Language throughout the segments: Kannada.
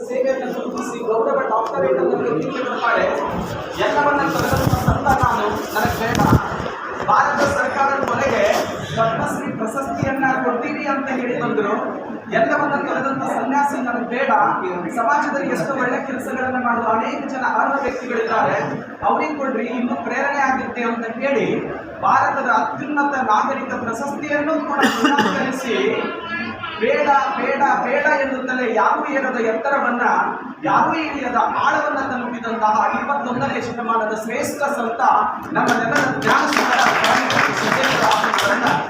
ಸೇವೆಯನ್ನು ಸೂಚಿಸಿ ಗೌರವ ಡಾಕ್ಟರೇಟ್ ನನಗೆ ನೀಡಿದ ಮಾಡಿ ಎಲ್ಲವನ್ನ ತೊರೆದಂತ ಸಂತ ನಾನು ನನಗೆ ಬೇಡ ಭಾರತ ಸರ್ಕಾರದ ಕೊನೆಗೆ ಪದ್ಮಶ್ರೀ ಪ್ರಶಸ್ತಿಯನ್ನ ಕೊಡ್ತೀವಿ ಅಂತ ಹೇಳಿ ಬಂದರು ಎಲ್ಲವನ್ನ ತೊರೆದಂತ ಸನ್ಯಾಸಿ ನನಗೆ ಬೇಡ ಸಮಾಜದಲ್ಲಿ ಎಷ್ಟು ಒಳ್ಳೆ ಕೆಲಸಗಳನ್ನು ಮಾಡುವ ಅನೇಕ ಜನ ಅರ್ಹ ವ್ಯಕ್ತಿಗಳಿದ್ದಾರೆ ಅವ್ರಿಗೆ ಕೊಡ್ರಿ ಇನ್ನೂ ಪ್ರೇರಣೆ ಆಗುತ್ತೆ ಅಂತ ಹೇಳಿ ಭಾರತದ ಅತ್ಯುನ್ನತ ನಾಗರಿಕ ಪ್ರಶಸ್ತಿಯನ್ನು ಕೂಡ ನಿರಾಕರಿಸಿ ಬೇಡ ಬೇಡ ಬೇಡ ಎನ್ನುತ್ತಲೇ ಯಾರೂ ಏರದ ಎತ್ತರವನ್ನ ಯಾರೂ ಇಳಿಯದ ಆಳವನ್ನ ತಲುಪಿದಂತಹ ಇಪ್ಪತ್ತೊಂದನೇ ಶತಮಾನದ ಶ್ರೇಷ್ಠ ಸಂತ ನಮ್ಮ ನೆಲದ ಜ್ಞಾನ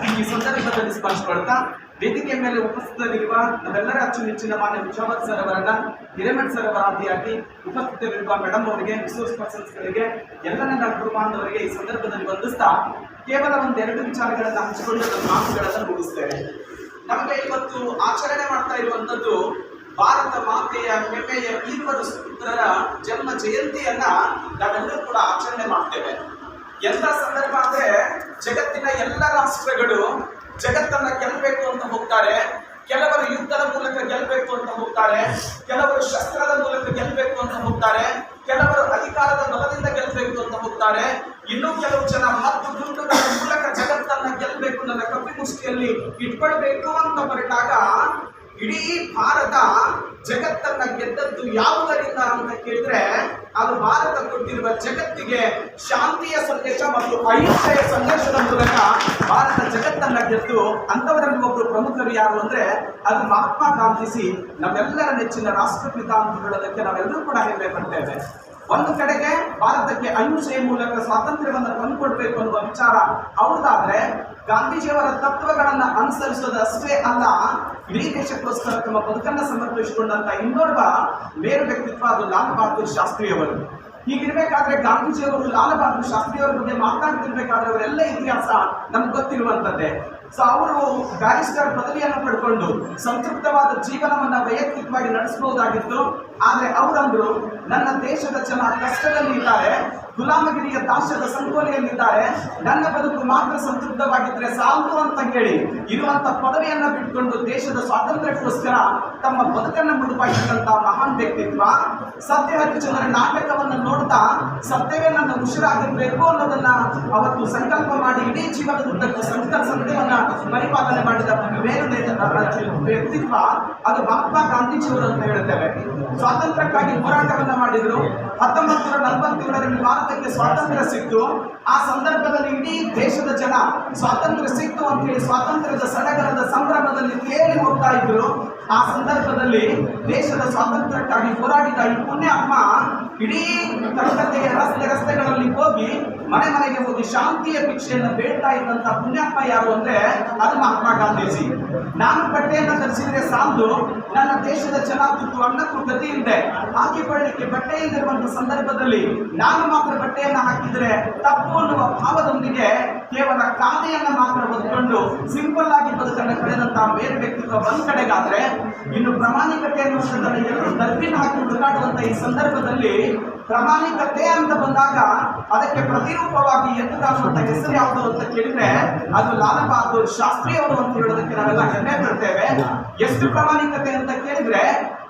ಈ ಸಂದರ್ಭದಲ್ಲಿ ಸ್ಮರಿಸಿಕೊಳ್ತಾ ವೇದಿಕೆ ಮೇಲೆ ಉಪಸ್ಥಿತರಿರುವ ನಮ್ಮೆಲ್ಲರ ಅಚ್ಚುಮೆಚ್ಚಿನ ಮಾನ್ಯ ವಿಶ್ವನಾಥ್ ಸರ್ ಅವರನ್ನ, ಹಿರೇಮಠ್ ಸರ್ ಅವರ ಆದಿಯಾಗಿ ಉಪಸ್ಥಿತರಿರುವ ಮೇಡಮ್ ಅವರಿಗೆ, ರಿಸೋರ್ಸ್ ಪರ್ಸನ್ಸ್ಗಳಿಗೆ ಎಲ್ಲ ನನ್ನ ಕುಟುಂಬ ಈ ಸಂದರ್ಭದಲ್ಲಿ ವಂದಿಸ್ತಾ, ಕೇವಲ ಒಂದೆರಡು ವಿಚಾರಗಳನ್ನು ಹಂಚಿಕೊಂಡು ನನ್ನ ಮಾತುಗಳನ್ನು ಮುಗಿಸ್ತೇನೆ. ನಮಗೆ ಇವತ್ತು ಆಚರಣೆ ಮಾಡ್ತಾ ಇರುವಂತದ್ದು ಭಾರತ ಮಾತೆಯ ಹೆಮ್ಮೆಯ ವೀರವರ ಸುಪುತ್ರರ ಜನ್ಮ ಜಯಂತಿಯನ್ನ ನಾವೆಲ್ಲರೂ ಕೂಡ ಆಚರಣೆ ಮಾಡ್ತೇವೆ. ಎಂತ ಸಂದರ್ಭ ಅಂದ್ರೆ ಜಗತ್ತಿನ ಎಲ್ಲ ರಾಷ್ಟ್ರಗಳು ಜಗತ್ತನ್ನ ಗೆಲ್ಲಬೇಕು ಅಂತ ಹೋಗ್ತಾರೆ. ಕೆಲವರು ಯುದ್ಧದ ಮೂಲಕ ಗೆಲ್ಲಬೇಕು ಅಂತ ಹೋಗ್ತಾರೆ. ಕೆಲವರು ಶಸ್ತ್ರದ ಮೂಲಕ ಗೆಲ್ಲಬೇಕು ಅಂತ ಹೋಗ್ತಾರೆ. ಕೆಲವರು ಅಧಿಕಾರದ ಬಲದಿಂದ ಗೆಲ್ಲಬೇಕು ಅಂತ ಹೋಗ್ತಾರೆ. ಇನ್ನೂ ಕೆಲವು ಜನ ಹತ್ತು ಗುಂಡುಗಳ ಮೂಲಕ ಜಗತ್ತನ್ನ ಗೆಲ್ಲಬೇಕು ನನ್ನ ಕಪಿಮುಷ್ಟಿಯಲ್ಲಿ ಇಟ್ಕೊಳ್ಬೇಕು ಅಂತ ಹೊರಟಾಗ ಇಡೀ ಭಾರತ ಜಗತ್ತನ್ನ ಗೆದ್ದದ್ದು ಯಾವುದರಿಂದ ಅಂತ ಕೇಳಿದ್ರೆ, ಅದು ಭಾರತ ಕೊಟ್ಟಿರುವ ಜಗತ್ತಿಗೆ ಶಾಂತಿಯ ಸಂದೇಶ ಮತ್ತು ಅಹಿಂಸೆಯ ಸಂದೇಶದ ಮೂಲಕ ಭಾರತ ಜಗತ್ತನ್ನ ಗೆದ್ದು ಅಂತವರಲ್ಲಿ ಒಬ್ಬರು ಪ್ರಮುಖರು ಯಾರು ಅಂದ್ರೆ, ಅದು ಮಹಾತ್ಮ ಗಾಂಧೀಜಿ. ನಮ್ಮೆಲ್ಲರ ನೆಚ್ಚಿನ ರಾಷ್ಟ್ರಪಿತ ಅಂತ ಹೇಳೋದಕ್ಕೆ ನಾವೆಲ್ಲರೂ ಕೂಡ ಪಡ್ತೇವೆ ಒಂದು ಕಡೆಗೆ ಭಾರತಕ್ಕೆ ಅಹಿಂಸೆಯ ಮೂಲಕ ಸ್ವಾತಂತ್ರ್ಯವನ್ನು ತಂದುಕೊಡ್ಬೇಕು ಅನ್ನುವ ವಿಚಾರ ಅವ್ರದ್ದಾದ್ರೆ ಗಾಂಧೀಜಿಯವರ ತತ್ವಗಳನ್ನ ಅನುಸರಿಸೋದು ಅಷ್ಟೇ ಅಲ್ಲ, ಇಡೀ ದೇಶಕ್ಕೋಸ್ಕರ ತಮ್ಮ ಬದುಕನ್ನ ಸಮರ್ಪಿಸಿಕೊಂಡಂತ ಇನ್ನೋರ್ವ ಮೇರು ವ್ಯಕ್ತಿತ್ವ ಅದು ಲಾಲ್ ಬಹದ್ದೂರ್ ಶಾಸ್ತ್ರಿಯವರು. ಹೀಗಿರ್ಬೇಕಾದ್ರೆ ಗಾಂಧೀಜಿಯವರು ಲಾಲ್ ಬಹದ್ದೂರ್ ಶಾಸ್ತ್ರಿಯವರ ಬಗ್ಗೆ ಮಾತನಾಡ್ತಿರ್ಬೇಕಾದ್ರೆ ಅವರೆಲ್ಲ ಇತಿಹಾಸ ನಮ್ಗೆ ಗೊತ್ತಿರುವಂತದ್ದೇ. ಸೊ ಅವರು ಬ್ಯಾರಿಸ್ಟರ್ ಪದವಿಯನ್ನು ಪಡ್ಕೊಂಡು ಸಂತೃಪ್ತವಾದ ಜೀವನವನ್ನ ವೈಯಕ್ತಿಕವಾಗಿ ನಡೆಸಬಹುದಾಗಿತ್ತು. ಆದ್ರೆ ಅವರಂದ್ರು, ನನ್ನ ದೇಶದ ಜನ ಕಷ್ಟದಲ್ಲಿ ಇದ್ದಾರೆ ಗುಲಾಮಗಿರಿಯ ದಾಸ್ಯದ ಸಂಕೋಲೆಯಲ್ಲಿದ್ದಾರೆ. ನನ್ನ ಬದುಕು ಮಾತ್ರ ಸಂತೃಪ್ತವಾಗಿದ್ರೆ ಸಾಲದು ಅಂತ ಹೇಳಿ ಇರುವಂತ ಪದವಿಯನ್ನ ಬಿಟ್ಕೊಂಡು ದೇಶದ ಸ್ವಾತಂತ್ರ್ಯಕ್ಕೋಸ್ಕರ ತಮ್ಮ ಬದುಕನ್ನ ಮುಡುಪಾಗಿದ್ದಂತ ಮಹಾನ್ ವ್ಯಕ್ತಿತ್ವ, ಸತ್ಯ ಹರಿಚಂದ್ರ ನಾಟಕವನ್ನು ನೋಡ್ತಾ ಸತ್ಯವೇ ನನ್ನ ಉಸಿರಾಗಿರ್ಬೇಕು ಅನ್ನೋದನ್ನ ಅವತ್ತು ಸಂಕಲ್ಪ ಮಾಡಿ ಇಡೀ ಜೀವನದುದ್ದಕ್ಕೂ ಸಂಕಲ್ಪ ಸತ್ಯವನ್ನ ಪರಿಪಾಲನೆ ಮಾಡಿದ ಬೇರೆ ವ್ಯಕ್ತಿತ್ವ ಅದು ಮಹಾತ್ಮ ಗಾಂಧೀಜಿಯವರು ಅಂತ ಹೇಳುತ್ತೇವೆ. ಸ್ವಾತಂತ್ರ್ಯಕ್ಕಾಗಿ ಹೋರಾಟವನ್ನ ಮಾಡಿದ್ರು. ಹತ್ತೊಂಬತ್ತು ನೂರ ನಲವತ್ತೇಳರಲ್ಲಿ ಭಾರತಕ್ಕೆ ಸ್ವಾತಂತ್ರ್ಯ ಸಿಕ್ತು. ಆ ಸಂದರ್ಭದಲ್ಲಿ ಇಡೀ ದೇಶದ ಜನ ಸ್ವಾತಂತ್ರ್ಯ ಸಿಕ್ತು ಅಂತ ಹೇಳಿ ಸ್ವಾತಂತ್ರ್ಯದ ಸಡಗರದ ಸಂಭ್ರಮದಲ್ಲಿ ತೇಲಿ ಹೋಗ್ತಾ ಇದ್ರು. ಆ ಸಂದರ್ಭದಲ್ಲಿ ದೇಶದ ಸ್ವಾತಂತ್ರ್ಯಕ್ಕಾಗಿ ಹೋರಾಡಿದ ಈ ಅಮ್ಮ ಇಡೀ ಕಲ್ಕತ್ತೆಯ ರಸ್ತೆ ರಸ್ತೆಗಳಲ್ಲಿ ಹೋಗಿ ಮನೆ ಮನೆಗೆ ಹೋಗಿ ಶಾಂತಿಯ ಭಿಕ್ಷೆಯನ್ನು ಬೇಡ್ತಾ ಇದ್ದಂತ ಪುಣ್ಯಪ್ಪ ಯಾರು ಅಂದ್ರೆ ಅದು ಮಹಾತ್ಮ ಗಾಂಧೀಜಿ. ನಾನು ಬಟ್ಟೆಯನ್ನು ಧರಿಸಿದ್ರೆ ಸಾಲದು ನನ್ನ ದೇಶದ ಜನ ತುತ್ತು ಅನ್ನಕ್ಕೂ ಗತಿ ಇದೆ ಹಾಕಿಕೊಳ್ಳಿಕ್ಕೆ ಬಟ್ಟೆ ಇಲ್ಲಿರುವಂತ ಸಂದರ್ಭದಲ್ಲಿ ನಾನು ಮಾತ್ರ ಬಟ್ಟೆಯನ್ನು ಹಾಕಿದ್ರೆ ತಪ್ಪು ಅನ್ನುವ ಭಾವದೊಂದಿಗೆ ಕೇವಲ ಕಾದೆಯನ್ನ ಮಾತ್ರ ಬದುಕೊಂಡು ಸಿಂಪಲ್ ಆಗಿ ಬದುಕನ್ನು ಕಳೆದಂತಹ ಬೇರೆ ವ್ಯಕ್ತಿತ್ವ ಒಂದ್ ಕಡೆಗಾದ್ರೆ ಇನ್ನು ಪ್ರಾಮಾಣಿಕತೆ ಅನ್ನುವಂಥದ್ದನ್ನು ಎಲ್ಲರೂ ದರ್ಬಿನ ಹಾಕಿ ಹುಡುಕಾಡುವಂಥ ಈ ಸಂದರ್ಭದಲ್ಲಿ ಪ್ರಾಮಾಣಿಕತೆ ಅಂತ ಬಂದಾಗ ಅದಕ್ಕೆ ಪ್ರತಿರೂಪವಾಗಿ ಕಾಣುವಂತ ಹೆಸರು ಯಾವುದು ಅಂತ ಕೇಳಿದ್ರೆ ಅದು ಲಾಲ್ ಬಹದ್ದೂರ್ ಶಾಸ್ತ್ರಿ ಅವರು ಅಂತ ಹೇಳೋದಕ್ಕೆ ನಾವೆಲ್ಲ ಹೆಮ್ಮೆ ಪಡ್ತೇವೆ. ಎಷ್ಟು ಪ್ರಾಮಾಣಿಕತೆ ಅಂತ ಕೇಳಿದ್ರೆ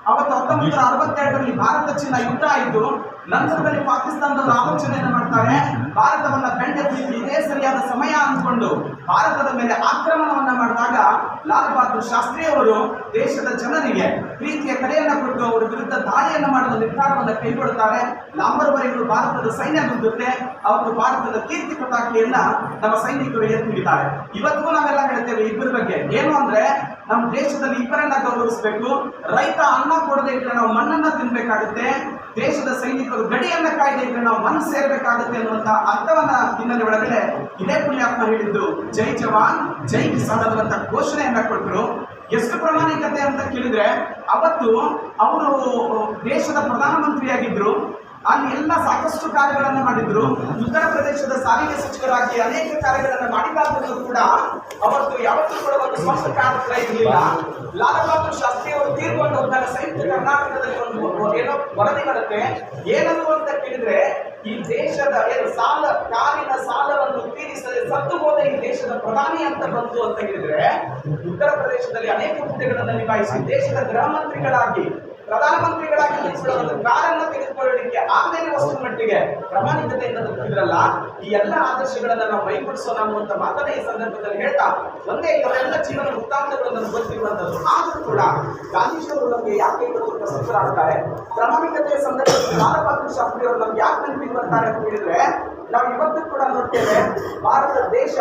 ಅವತ್ತು ಹತ್ತೊಂಬತ್ತು ನೂರ ಅರವತ್ತೆರಡರಲ್ಲಿ ಭಾರತ ಚಿನ್ನ ಯುದ್ಧ ಆಯಿತು. ನಂತರದಲ್ಲಿ ಪಾಕಿಸ್ತಾನದವರು ಆಲೋಚನೆಯನ್ನು ಮಾಡ್ತಾರೆ. ಭಾರತವನ್ನ ಬೆಂಡೆತ್ತಿ ಇದೇ ಸರಿಯಾದ ಸಮಯ ಅಂದ್ಕೊಂಡು ಭಾರತದ ಮೇಲೆ ಆಕ್ರಮಣವನ್ನ ಮಾಡಿದಾಗ ಲಾಲ್ ಬಹದ್ದೂರ್ ಶಾಸ್ತ್ರಿ ಅವರು ದೇಶದ ಜನರಿಗೆ ಪ್ರೀತಿಯ ಕರೆಯನ್ನು ಕೊಟ್ಟು ಅವರ ವಿರುದ್ಧ ದಾಳಿಯನ್ನು ಮಾಡುವ ನಿರ್ಧಾರವನ್ನು ಕೈಗೊಳ್ಳುತ್ತಾರೆ. ಲಾಂಬರ್ವರೆಗಳು ಭಾರತದ ಸೈನ್ಯ ಗುದ್ದುತ್ತೆ ಅವರು ಭಾರತದ ಕೀರ್ತಿ ಪತಾಕಿಯನ್ನ ನಮ್ಮ ಸೈನಿಕರು ಎತ್ತಿದ್ದಾರೆ ಇವತ್ತಿಗೂ ನಾವೆಲ್ಲ ಹೇಳ್ತೇವೆ ಇಬ್ಬರ ಬಗ್ಗೆ. ಏನು ಅಂದ್ರೆ, ನಮ್ಮ ದೇಶದಲ್ಲಿ ಇಬ್ಬರನ್ನ ಗೌರವಿಸಬೇಕು. ರೈತ ಅನ್ನ ಕೊಡದೆ ಇದ್ರೆ ನಾವು ಮಣ್ಣನ್ನ ತಿನ್ಬೇಕಾಗುತ್ತೆ. ದೇಶದ ಸೈನಿಕರು ಗಡಿಯನ್ನ ಕಾಯ್ದೆ ಇದ್ರೆ ನಾವು ಮನ್ ಸೇರ್ಬೇಕಾಗುತ್ತೆ ಅನ್ನುವಂತ ಅರ್ಥವನ್ನ ಹಿನ್ನೆಲೆ ಒಳಗಡೆ ಇದೇ ಪುಣ್ಯಾತ್ಮ ಹೇಳಿದ್ದು, ಜೈ ಜವಾನ್, ಜೈ ಕಿಸಾನ್ ಅನ್ನುವಂತ ಘೋಷಣೆಯನ್ನ ಕೊಟ್ಟರು ಎಷ್ಟು ಪ್ರಾಮಾಣಿಕತೆ ಅಂತ ಕೇಳಿದ್ರೆ, ಅವತ್ತು ಅವರು ದೇಶದ ಪ್ರಧಾನಮಂತ್ರಿಯಾಗಿದ್ರು. ಅಲ್ಲಿ ಎಲ್ಲ ಸಾಕಷ್ಟು ಕಾರ್ಯಗಳನ್ನ ಮಾಡಿದ್ರು. ಉತ್ತರ ಪ್ರದೇಶದ ಸಾರಿಗೆ ಸಚಿವರಾಗಿ ಅನೇಕ ಕಾರ್ಯಗಳನ್ನ ಮಾಡಿದಾಗಲೂ ಕೂಡ ಅವತ್ತು ಯಾವತ್ತೂ ಕೂಡ ಒಂದು ಸ್ಪಷ್ಟ ಕಾರ್ಯಕ್ರಮ ಇರಲಿಲ್ಲ. ಲಾಲ್ ಬಹದ್ದೂರ್ ಶಾಸ್ತ್ರಿ ಅವರು ತೀರ್ಕೊಂಡು ಹೋದಾಗ ಸಂಯುಕ್ತ ಕರ್ನಾಟಕದಲ್ಲಿ ಒಂದು ಏನೋ ವರದಿ ಬರುತ್ತೆ ಏನದು ಅಂತ ಕೇಳಿದ್ರೆ, ಈ ದೇಶದ ಏನು ಸಾಲ, ಕಾರಿನ ಸಾಲವನ್ನು ತೀರಿಸದೆ ಸತ್ತು ಹೋದ ಈ ದೇಶದ ಪ್ರಧಾನಿ ಅಂತ ಬಂತು ಅಂತ ಹೇಳಿದ್ರೆ ಉತ್ತರ ಪ್ರದೇಶದಲ್ಲಿ ಅನೇಕ ಹುದ್ದೆಗಳನ್ನು ನಿಭಾಯಿಸಿ ದೇಶದ ಗೃಹ ಮಂತ್ರಿಗಳಾಗಿ ಪ್ರಧಾನಮಂತ್ರಿಗಳ ನಿಂತ್ಕೊಳ್ಳೋದು, ಕಾರನ್ನ ತೆಗೆದುಕೊಳ್ಳಲಿಕ್ಕೆ ಆಗದೇ ವಸ್ತು ಮಟ್ಟಿಗೆ ಪ್ರಾಮಾಣಿಕತೆಯಿಂದ ತಪ್ಪಿದ್ರಲ್ಲ ಈ ಎಲ್ಲ ಆದರ್ಶಗಳನ್ನ ನಾವು ಮೈಗೂಡಿಸೋಣ ಅನ್ನುವಂತ ಮಾತನ್ನ ಈ ಸಂದರ್ಭದಲ್ಲಿ ಹೇಳ್ತಾ, ಒಂದೇ ಇವರೆಲ್ಲ ಜೀವನ ವೃತ್ತಾಂತಗಳು ನಮ್ಗೆ ಗೊತ್ತಿರುವಂತದ್ದು ಆದರೂ ಕೂಡ ಗಾಂಧೀಜಿಯವರು ನಮಗೆ ಯಾಕೆ ಇವತ್ತು ಪ್ರಸಿದ್ಧರಾಗ್ತಾರೆ ಪ್ರಾಮಾಣಿಕತೆಯ ಸಂದರ್ಭದಲ್ಲಿ ಲಾಲಬಹಾದೂರ್ ಶಾಸ್ತ್ರಿ ಅವರು ನಮ್ಗೆ ಯಾಕೆ ನೆನಪಿಗೆ ಬರ್ತಾರೆ ಅಂತ ಹೇಳಿದ್ರೆ, ನಾವು ಇವತ್ತು ಕೂಡ ನೋಡ್ತೇವೆ, ಭಾರತ ದೇಶ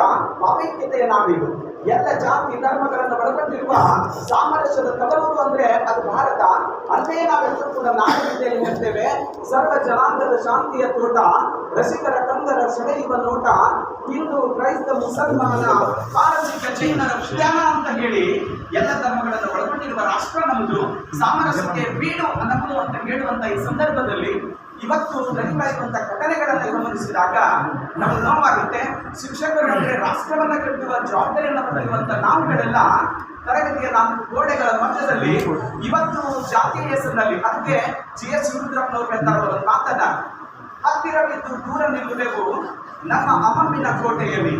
ಅಪೈಕ್ಯತೆಯ ನಾವಿದು. ಎಲ್ಲ ಜಾತಿ ಧರ್ಮಗಳನ್ನು ಒಳಗೊಂಡಿರುವ ಸಾಮರಸ್ಯದ ತವರೂರು ಅಂದ್ರೆ ಅದು ಭಾರತ. ಅಲ್ಲೇ ನಾವೆಲ್ಲರೂ ಕೂಡ ನಾಗರಿಕತೆಯಲ್ಲಿ ಹೇಳ್ತೇವೆ ಸರ್ವ ಜನಾಂಗದ ಶಾಂತಿಯ ತೋಟ, ರಸಿಕರ ಕಂದರ ಸೆಳೆಯುವ ನೋಟ, ಹಿಂದೂ, ಕ್ರೈಸ್ತ, ಮುಸಲ್ಮಾನ ಪಾರಸಿಕ ಜೈನರ ಉದ್ಯಾನ ಅಂತ ಹೇಳಿ ಎಲ್ಲ ಧರ್ಮಗಳನ್ನು ಒಳಗೊಂಡಿರುವ ರಾಷ್ಟ್ರ ನಮ್ಮದು ಸಾಮರಸ್ಯಕ್ಕೆ ಬೀಡು ನಮ್ಮದು ಅಂತ ಹೇಳುವಂತ ಈ ಸಂದರ್ಭದಲ್ಲಿ ಇವತ್ತು ನಡೀತಾ ಇರುವಂತ ಘಟನೆಗಳನ್ನು ಗಮನಿಸಿದಾಗ ನಮಗೆ ನೋವಾಗುತ್ತೆ ಶಿಕ್ಷಕರು ಅಂದ್ರೆ ರಾಷ್ಟ್ರವನ್ನ ಕಟ್ಟುವ ಜವಾಬ್ದಾರಿಯನ್ನು ಹೊಂದಿರುವಂತ ನಾವುಗಳೆಲ್ಲ ತರಗತಿಯ ನಾಲ್ಕು ಗೋಡೆಗಳ ಮಧ್ಯದಲ್ಲಿ ಇವತ್ತು ಜಾತಿಯ ಹೆಸರಿನಲ್ಲಿ, ಅದಕ್ಕೆ ಜಿ ಎಸ್ ಒಂದು ಮಾತನ್ನ ಹತ್ತಿರವಿದ್ದು ದೂರ ನಿಲ್ಲುವೆವು ನಮ್ಮ ಅಮ್ಮಿನ ಕೋಟೆಯಲ್ಲಿ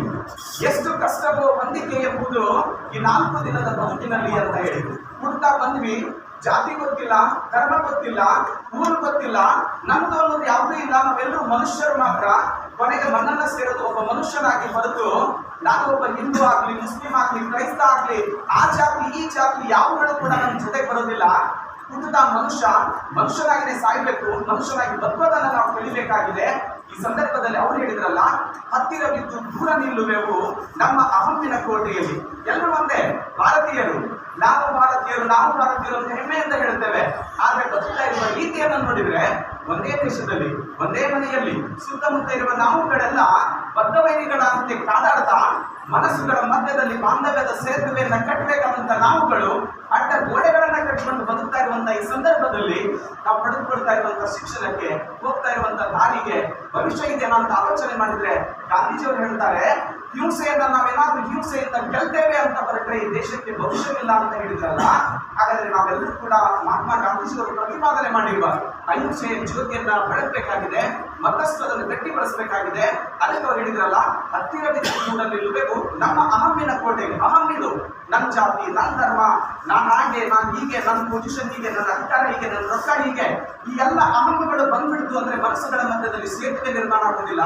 ಎಷ್ಟು ಕಷ್ಟವೋ ಹೊಂದಿಕೆ ಎಂಬುದು ಈ ನಾಲ್ಕು ದಿನದ ಬದುಕಿನಲ್ಲಿ ಅಂತ ಹೇಳಿ ಹುಡ್ತಾ ಬಂದ್ವಿ. ಜಾತಿ ಗೊತ್ತಿಲ್ಲ, ಧರ್ಮ ಗೊತ್ತಿಲ್ಲ, ಊರು ಗೊತ್ತಿಲ್ಲ. ನಮ್ದು ಅನ್ನೋದು ಯಾವುದೂ ಇಲ್ಲ. ನಾವೆಲ್ಲರೂ ಮನುಷ್ಯರು ಮಾತ್ರ. ಕೊನೆಗೆ ಮನ್ನನ್ನು ಸೇರೋದು ಒಬ್ಬ ಮನುಷ್ಯನಾಗಿ ಹೊರತು ನಾನು ಒಬ್ಬ ಹಿಂದೂ ಆಗ್ಲಿ, ಮುಸ್ಲಿಂ ಆಗ್ಲಿ, ಕ್ರೈಸ್ತ ಆಗ್ಲಿ, ಆ ಜಾತಿ, ಈ ಜಾತಿ ಯಾವುಗಳು ಕೂಡ ನನ್ನ ಜೊತೆ ಬರೋದಿಲ್ಲ. ಹುಟ್ಟಿದ ಮನುಷ್ಯ ಮನುಷ್ಯನಾಗಿನೇ ಸಾಯ್ಬೇಕು ಮನುಷ್ಯನಾಗಿ ಬದುಕೋದನ್ನ ನಾವು ಕಲಿಬೇಕಾಗಿದೆ. ಈ ಸಂದರ್ಭದಲ್ಲಿ ಅವ್ರು ಹೇಳಿದ್ರಲ್ಲ ಹತ್ತಿರವಿದ್ದು ದೂರ ನಿಲ್ಲುವೆವು ನಮ್ಮ ಅಹಮ್ಮಿನ ಕೋಟೆಯಲ್ಲಿ. ಎಲ್ಲರೂ ಒಂದೇ? ಭಾರತೀಯರು. ನಾವು ಭಾರತೀಯರು ನಾವು ಭಾರತೀಯರು ಅಂತ ಹೆಮ್ಮೆಯಿಂದ ಹೇಳ್ತೇವೆ. ಆದ್ರೆ ಬದುಕ್ತಾ ಇರುವ ರೀತಿಯನ್ನು ನೋಡಿದ್ರೆ ಒಂದೇ ದೇಶದಲ್ಲಿ, ಒಂದೇ ಮನೆಯಲ್ಲಿ, ಸುತ್ತಮುತ್ತ ಇರುವ ನಾವುಗಳೆಲ್ಲ ಬದ್ಧವೈನಿಗಳಂತೆ ಕಾದಾಡ್ತಾ ಮನಸ್ಸುಗಳ ಮಧ್ಯದಲ್ಲಿ ಬಾಂಧವ್ಯದ ಸೇತುವೆಯನ್ನ ಕಟ್ಟಬೇಕಾದಂತ ನಾವುಗಳು ಅಡ್ಡ ಗೋಡೆಗಳನ್ನ ಕಟ್ಟಿಕೊಂಡು ಬದುಕ್ತಾ ಇರುವಂತ ಈ ಸಂದರ್ಭದಲ್ಲಿ ನಾವು ಪಡೆದುಕೊಳ್ತಾ ಇರುವಂತಹ ಶಿಕ್ಷಣಕ್ಕೆ, ಹೋಗ್ತಾ ಇರುವಂತಹ ದಾರಿಗೆ ಭವಿಷ್ಯ ಇದೆಯಾ ಅಂತ ಆಲೋಚನೆ ಮಾಡಿದ್ರೆ ಗಾಂಧೀಜಿಯವರು ಹೇಳ್ತಾರೆ ಹಿಂಸೆಯನ್ನ ನಾವೇನಾದ್ರೂ ಹಿಂಸೆಯಿಂದ ಗೆಲ್ತೇವೆ ಅಂತ ಹೊರಟ್ರೆ ಈ ದೇಶಕ್ಕೆ ಭವಿಷ್ಯವಿಲ್ಲ ಅಂತ ಹೇಳಿದ್ರಲ್ಲ, ಹಾಗಾದ್ರೆ ನಾವೆಲ್ಲರೂ ಕೂಡ ಮಹಾತ್ಮ ಗಾಂಧೀಜಿಯವರು ಪ್ರತಿಪಾದನೆ ಮಾಡಿರುವ ಅಹಿಂಸೆ ಜ್ಯೋತಿಯನ್ನ ಅದನ್ನು ಗಟ್ಟಿಗೊಳಿಸಬೇಕಾಗಿದೆ ಅದಕ್ಕೆ ಅವ್ರು ಹೇಳಿದ್ರಲ್ಲ ಹತ್ತಿರದಿಂದ ನಿಲ್ಲಬೇಕು. ನಮ್ಮ ಅಹಮ್ಮಿನ ಕೋಟೆ, ಅಹಂ ಇದು. ನನ್ನ ಜಾತಿ ನನ್ನ ಧರ್ಮ, ನಾನು ಹಾಗೆ, ನಾನು ಹೀಗೆ ನನ್ನ ಪೊಸಿಷನ್ ಹೀಗೆ, ನನ್ನ ಅಧಿಕಾರ ಹೀಗೆ, ನನ್ನ ರೊಕ್ಕ ಹೀಗೆ. ಈ ಎಲ್ಲ ಅಹಮ್ಮಗಳು ಬಂದ್ಬಿಡ್ತು ಅಂದ್ರೆ ಮನಸ್ಸುಗಳ ಮಧ್ಯದಲ್ಲಿ ಸೇತುವೆ ನಿರ್ಮಾಣ ಆಗೋದಿಲ್ಲ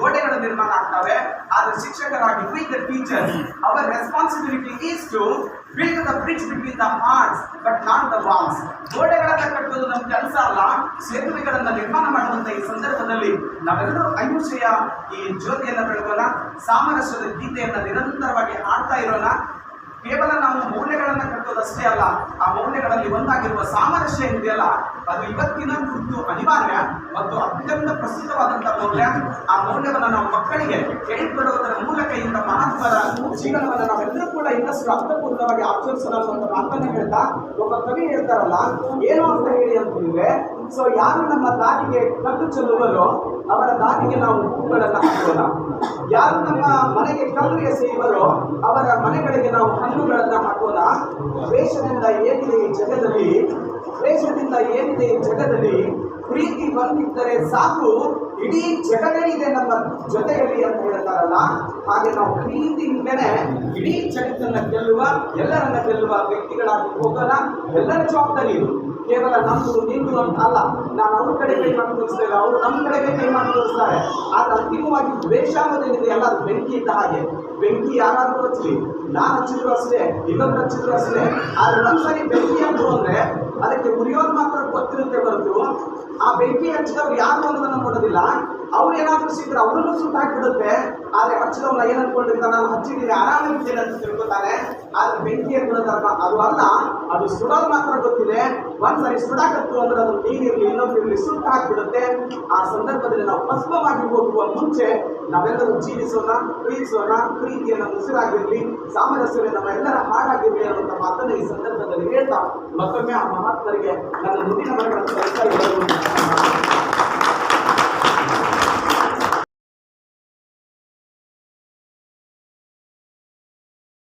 ಗೋಡೆಗಳ ನಿರ್ಮಾಣ ಆಗ್ತವೆ. ಆದ್ರೆ ಶಿಕ್ಷಕರಾಗಿ we the teacher our responsibility is to build the bridge between the hearts but not the walls ಗೋಡೆಗಳನ್ನ ಕಟ್ಟುವುದು ನಮ್ಮ ಕೆಲಸ ಅಲ್ಲ, ಸೇತುವೆಗಳನ್ನ ನಿರ್ಮಾಣ ಮಾಡುವಂತ ಈ ಸಂದರ್ಭದಲ್ಲಿ ನಾವೆಲ್ಲರೂ ಅಹಿಂಸೆಯ ಈ ಜ್ಯೋತಿಯನ್ನ ಬೆಳಗೋಣ, ಸಾಮರಸ್ಯದ ಗೀತೆಯನ್ನ ನಿರಂತರವಾಗಿ ಹಾಡ್ತಾ ಇರೋಣ. ಕೇವಲ ನಾವು ಮೌಲ್ಯಗಳನ್ನು ಕಟ್ಟೋದಷ್ಟೇ ಅಲ್ಲ, ಆ ಮೌಲ್ಯಗಳಲ್ಲಿ ಒಂದಾಗಿರುವ ಸಾಮರಸ್ಯ ಇದೆಯಲ್ಲ, ಅದು ಇವತ್ತಿನ ಕುರಿತು ಅನಿವಾರ್ಯ ಮತ್ತು ಅತ್ಯಂತ ಪ್ರಸಿದ್ಧವಾದಂಥ ಮೌಲ್ಯ. ಆ ಮೌಲ್ಯವನ್ನು ನಾವು ಮಕ್ಕಳಿಗೆ ಹೇಳಿಕೊಡುವುದರ ಮೂಲಕ ಇಂಥ ಮಹತ್ವದ ಜೀವನವನ್ನು ನಾವೆಲ್ಲರೂ ಕೂಡ ಇನ್ನಷ್ಟು ಅರ್ಥಪೂರ್ಣವಾಗಿ ಆಚರಿಸೋಣ ಅಂತ ಮಾತನ್ನ ಹೇಳ್ತಾ ಒಬ್ಬ ಕವಿ ಹೇಳ್ತಾರಲ್ಲ, ಏನು ಅಂತ ಹೇಳಿ ಅಂತಂದ್ರೆ ಸೊ ಯಾರು ನಮ್ಮ ದಾರಿಗೆ ಕಲ್ಲು ಚೆಲ್ಲುವರೋ ಅವರ ದಾರಿಗೆ ನಾವು ಹೂಗಳನ್ನು ಹಾಕೋಣ ಯಾರು ನಮ್ಮ ಮನೆಗೆ ಕಲ್ಲು ಎಸೆಯುವರೋ ಅವರ ಮನೆಗಳಿಗೆ ನಾವು ಹಣ್ಣುಗಳನ್ನು ಹಾಕೋಣ. ದ್ವೇಷದಿಂದ ಏನಿದೆ ಈ ಜಗದಲ್ಲಿ? ದ್ವೇಷದಿಂದ ಏನಿದೆ ಈ ಜಗದಲ್ಲಿ? ಪ್ರೀತಿ ಬಂದಿದ್ದರೆ ಸಾಕು, ಇಡೀ ಜಗವೇ ಇದೆ ನಮ್ಮ ಜೊತೆಯಲ್ಲಿ ಅಂತ ಹೇಳ್ತಾರಲ್ಲ. ಹಾಗೆ ನಾವು ಪ್ರೀತಿಯಿಂದನೇ ಇಡೀ ಜಗತ್ತನ್ನು ಗೆಲ್ಲುವ ಎಲ್ಲರನ್ನ ಗೆಲ್ಲುವ ವ್ಯಕ್ತಿಗಳಾಗಿ ಹೋಗೋಣ. ಎಲ್ಲರ ಜವಾಬ್ದಾರಿ ಇದು. ಕೇವಲ ನಮ್ಮದು ನಿಂದು ಅಂತ ಅಲ್ಲ, ನಾನು ಅವ್ರ ಕಡೆ ಕೈ ಮಾಡಿ ತೋರಿಸ್ತೇವೆ ಅವರು ನಮ್ಮ ಕಡೆಗೆ ಕೈ ಮಾಡಿ ತೋರಿಸ್ತಾರೆ ಆದ್ರೆ ಅಂತಿಮವಾಗಿ ದ್ವೇಷ ಅನ್ನೋದೇನಿದೆ ಎಲ್ಲ ಬೆಂಕಿ ಇದ್ದ ಹಾಗೆ. ಬೆಂಕಿ ಯಾರಾದರೂ ಹಚ್ಚಲಿ ನಾನು ಹಚ್ಚಿದ್ರು ಅಷ್ಟೇ, ಇನ್ನೊಬ್ರು ಹಚ್ಚಿದ್ರು ಅಷ್ಟೇ. ಆದ್ರೆ ನಮ್ಸರಿ ಬೆಂಕಿ ಅಂದ್ರು ಅಂದ್ರೆ ಅದಕ್ಕೆ ಉರಿಯೋದು ಮಾತ್ರ ಗೊತ್ತಿರುತ್ತೆ ಹೊರತು. ಆ ಬೆಂಕಿ ಹಚ್ಚಿದವ್ರು ಯಾರು ಅನ್ನೋದನ್ನ ನೋಡೋದಿಲ್ಲ. ಅವ್ರು ಏನಾದರೂ ಸಿಕ್ಕರೆ ಅವ್ರನ್ನೂ ಸುಟ್ಟು ಬಿಡುತ್ತೆ ಆದ್ರೆ ಏನು ಏನ್ ಅನ್ಕೊಂಡಿರ್ತಾನೆ ನಾನು ಹಚ್ಚಿದ್ದೀನಿ ಆರಾಮಾಗಿದ್ದೇನೆ ಅಂತ ತಿಳ್ಕೊತಾನೆ. ಆದ್ರೆ ಬೆಂಕಿ ಅನ್ನೋದಲ್ಲ ಅದು ಅಲ್ಲ, ಅದು ಸುಡೋದು ಮಾತ್ರ ಗೊತ್ತಿದೆ. ಒಂದ್ಸರಿ ಸುಡಾಕತ್ತು ಅಂದ್ರೆ ಅದು ನೀರಿರ್ಲಿ, ಇನ್ನೊಬ್ರಿರ್ಲಿ ಸುಟ್ಟು ಹಾಕ್ಬಿಡುತ್ತೆ. ಆ ಸಂದರ್ಭದಲ್ಲಿ ನಾವು ಭಸ್ಮವಾಗಿ ಹೋಗುವ ಮುಂಚೆ ನಾವೆಲ್ಲರೂ ಜೀವಿಸೋಣ, ಪ್ರೀತಿಸೋಣ, ಪ್ರೀತಿಯನ್ನ ಉಸಿರಾಗಿರ್ಲಿ ಸಾಮರಸ್ಯವೇ ನಮ್ಮ ಎಲ್ಲರ ಹಾಡಾಗಿರ್ಲಿ ಅನ್ನುವಂಥ ಮಾತನ್ನು ಈ ಸಂದರ್ಭದಲ್ಲಿ ಹೇಳ್ತಾ ಮತ್ತೊಮ್ಮೆ ಆ ಮಹಾತ್ಮರಿಗೆ ನನ್ನ ಮುಂದಿನ ಮರಗಳನ್ನು ಸಲ್ಲಿಸ್ತಾ